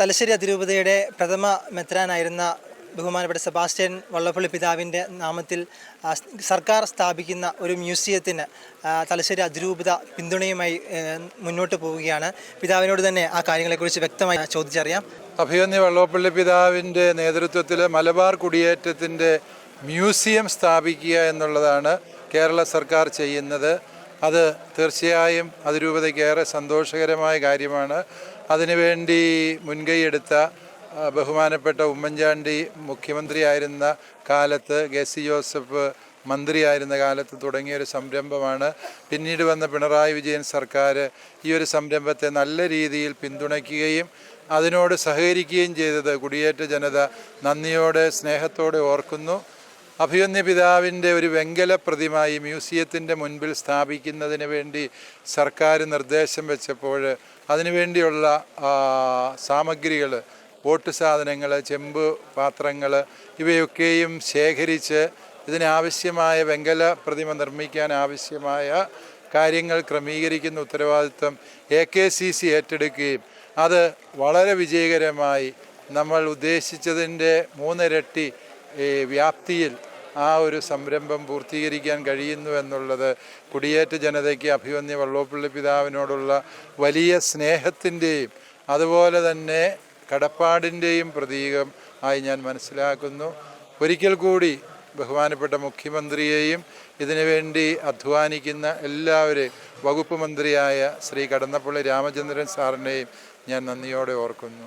തലശ്ശേരി അതിരൂപതയുടെ പ്രഥമ മെത്രാനായിരുന്ന ബഹുമാനപ്പെട്ട സെബാസ്റ്റ്യൻ വള്ളപ്പള്ളി പിതാവിന്റെ നാമത്തിൽ സർക്കാർ സ്ഥാപിക്കുന്ന ഒരു മ്യൂസിയത്തിന് തലശ്ശേരി അതിരൂപത പിന്തുണയുമായി മുന്നോട്ട് പോവുകയാണ്. പിതാവിനോട് തന്നെ ആ കാര്യങ്ങളെക്കുറിച്ച് വ്യക്തമായി ചോദിച്ചറിയാം. അഭിമന്യ വള്ളപ്പള്ളി പിതാവിന്റെ നേതൃത്വത്തിൽ മലബാർ കുടിയേറ്റത്തിന്റെ മ്യൂസിയം സ്ഥാപിക്കുക എന്നുള്ളതാണ് കേരള സർക്കാർ ചെയ്യുന്നത്. അത് തീർച്ചയായും അതിരൂപതയ്ക്ക് ഏറെ സന്തോഷകരമായ കാര്യമാണ്. അതിനുവേണ്ടി മുൻകൈയെടുത്ത ബഹുമാനപ്പെട്ട ഉമ്മൻചാണ്ടി മുഖ്യമന്ത്രിയായിരുന്ന കാലത്ത് കെ സി ജോസഫ് മന്ത്രിയായിരുന്ന കാലത്ത് തുടങ്ങിയ ഒരു സംരംഭമാണ്. പിന്നീട് വന്ന പിണറായി വിജയൻ സർക്കാർ ഈ ഒരു സംരംഭത്തെ നല്ല രീതിയിൽ പിന്തുണയ്ക്കുകയും അതിനോട് സഹകരിക്കുകയും ചെയ്തത് കുടിയേറ്റ ജനത നന്ദിയോടെ സ്നേഹത്തോടെ ഓർക്കുന്നു. അഭിമന്യ പിതാവിന്റെ ഒരു വെങ്കല പ്രതിമ ഈ മ്യൂസിയത്തിന്റെ മുൻപിൽ സ്ഥാപിക്കുന്നതിന് വേണ്ടി സർക്കാർ നിർദ്ദേശം വെച്ചപ്പോൾ അതിനുവേണ്ടിയുള്ള സാമഗ്രികൾ വോട്ട് സാധനങ്ങൾ ചെമ്പ് പാത്രങ്ങൾ ഇവയൊക്കെയും ശേഖരിച്ച് ഇതിനാവശ്യമായ വെങ്കല പ്രതിമ നിർമ്മിക്കാൻ ആവശ്യമായ കാര്യങ്ങൾ ക്രമീകരിക്കുന്ന ഉത്തരവാദിത്വം എ കെ സി സി ഏറ്റെടുക്കുകയും അത് വളരെ വിജയകരമായി നമ്മൾ ഉദ്ദേശിച്ചതിന്റെ മൂന്നിരട്ടി വ്യാപ്തിയിൽ ആ ഒരു സംരംഭം പൂർത്തീകരിക്കാൻ കഴിയുന്നു എന്നുള്ളത് കുടിയേറ്റ ജനതയ്ക്ക് അഭിമന്യ വള്ളോപ്പള്ളി പിതാവിനോടുള്ള വലിയ സ്നേഹത്തിന്റെയും അതുപോലെ തന്നെ കടപ്പാടിന്റെയും പ്രതീകം ആയി ഞാൻ മനസ്സിലാക്കുന്നു. ഒരിക്കൽ കൂടി ബഹുമാനപ്പെട്ട മുഖ്യമന്ത്രിയെയും ഇതിനുവേണ്ടി അധ്വാനിക്കുന്ന എല്ലാവരെയും വകുപ്പ് മന്ത്രിയായ ശ്രീ കടന്നപ്പള്ളി രാമചന്ദ്രൻ സാറിനെയും ഞാൻ നന്ദിയോടെ ഓർക്കുന്നു.